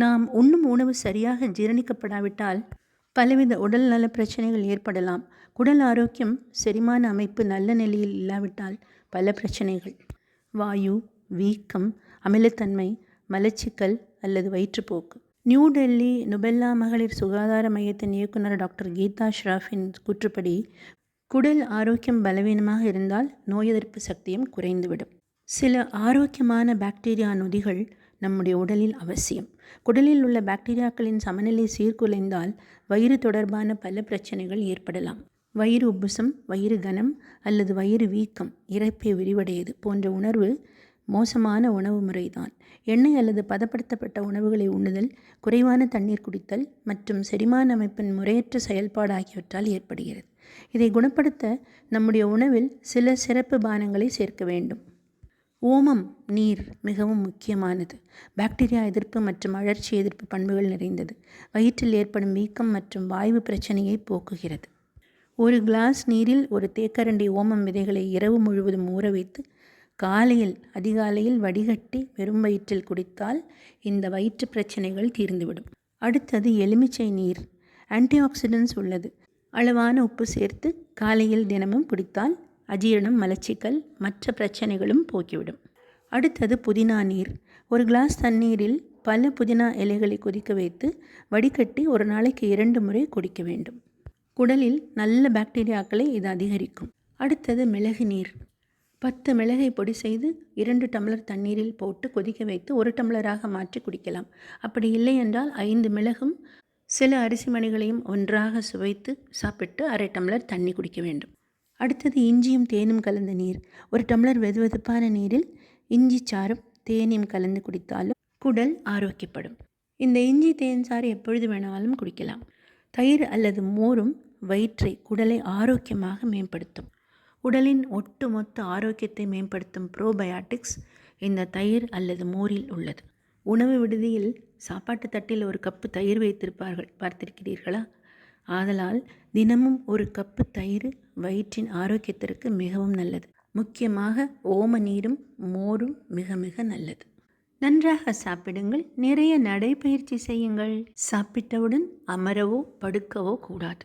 நாம் உண்ணும் உணவு சரியாக ஜீரணிக்கப்படாவிட்டால் பலவித உடல் நல பிரச்சனைகள் ஏற்படலாம். குடல் ஆரோக்கியம் செரிமான அமைப்பு நல்ல நிலையில் இல்லாவிட்டால் பல பிரச்சனைகள். வாயு வீக்கம் அமிலத்தன்மை மலச்சிக்கல் அல்லது வயிற்றுப்போக்கு. நியூ டெல்லி நுபெல்லா மகளிர் சுகாதார மையத்தின் இயக்குனர் டாக்டர் கீதா ஷ்ராஃபின் கூற்றுப்படி குடல் ஆரோக்கியம் பலவீனமாக இருந்தால் நோய் எதிர்ப்பு சக்தியும் குறைந்துவிடும். சில ஆரோக்கியமான பாக்டீரியா நொதிகள் நம்முடைய உடலில் அவசியம். குடலில் உள்ள பாக்டீரியாக்களின் சமநிலை சீர்குலைந்தால் வயிறு தொடர்பான பல பிரச்சனைகள் ஏற்படலாம். வயிறு உப்புசம் வயிறு கனம் அல்லது வயிறு வீக்கம் இறப்பை விரிவடையது போன்ற உணர்வு மோசமான உணவு முறைதான். எண்ணெய் அல்லது பதப்படுத்தப்பட்ட உணவுகளை உண்ணுதல் குறைவான தண்ணீர் குடித்தல் மற்றும் செரிமான அமைப்பின் முறையற்ற செயல்பாடு ஆகியவற்றால் ஏற்படுகிறது. இதை குணப்படுத்த நம்முடைய உணவில் சில சிறப்பு பானங்களை சேர்க்க வேண்டும். ஓமம் நீர் மிகவும் முக்கியமானது. பாக்டீரியா எதிர்ப்பு மற்றும் அழற்சி எதிர்ப்பு பண்புகள் நிறைந்தது. வயிற்றில் ஏற்படும் வீக்கம் மற்றும் வாய்வு பிரச்சனையை போக்குகிறது. ஒரு கிளாஸ் நீரில் ஒரு தேக்கரண்டி ஓமம் விதைகளை இரவு முழுவதும் ஊற வைத்து காலையில் அதிகாலையில் வடிகட்டி வெறும் வயிற்றில் குடித்தால் இந்த வயிற்று பிரச்சனைகள் தீர்ந்துவிடும். அடுத்தது எலுமிச்சை நீர் ஆன்டிஆக்சிடென்ட்ஸ் உள்ளது. அளவான உப்பு சேர்த்து காலையில் தினமும் குடித்தால் அஜீரணம் மலச்சிக்கல் மற்ற பிரச்சனைகளும் போக்கிவிடும். அடுத்தது புதினா நீர். ஒரு கிளாஸ் தண்ணீரில் பல புதினா இலைகளை கொதிக்க வைத்து வடிகட்டி ஒரு நாளைக்கு இரண்டு முறை குடிக்க வேண்டும். குடலில் நல்ல பாக்டீரியாக்களை இது அதிகரிக்கும். அடுத்தது மிளகு நீர். பத்து மிளகை பொடி செய்து இரண்டு டம்ளர் தண்ணீரில் போட்டு கொதிக்க வைத்து ஒரு டம்ளராக மாற்றி குடிக்கலாம். அப்படி இல்லை என்றால் ஐந்து மிளகும் சில அரிசி மணிகளையும் ஒன்றாக சுவைத்து சாப்பிட்டு அரை டம்ளர் தண்ணி குடிக்க வேண்டும். அடுத்தது இஞ்சியும் தேனும் கலந்த நீர். ஒரு டம்ளர் வெதுவெதுப்பான நீரில் இஞ்சி சாறும் தேனையும் கலந்து குடித்தாலும் குடல் ஆரோக்கியப்படும். இந்த இஞ்சி தேன் சாறு எப்பொழுது வேணாலும் குடிக்கலாம். தயிர் அல்லது மோரும் வயிற்றை குடலை ஆரோக்கியமாக மேம்படுத்தும். உடலின் ஒட்டுமொத்த ஆரோக்கியத்தை மேம்படுத்தும் ப்ரோபயாட்டிக்ஸ் இந்த தயிர் அல்லது மோரில் உள்ளது. உணவு விடுதியில் சாப்பாட்டு தட்டில் ஒரு கப்பு தயிர் வைத்திருப்பார்கள் பார்த்திருக்கிறீர்களா? ஆதலால் தினமும் ஒரு கப்பு தயிர் வயிற்றின் ஆரோக்கியத்திற்கு மிகவும் நல்லது. முக்கியமாக ஓம நீரும் மோரும் மிக மிக நல்லது. நன்றாக சாப்பிடுங்கள். நிறைய நடைபயிற்சி செய்யுங்கள். சாப்பிட்டவுடன் அமரவோ படுக்கவோ கூடாது.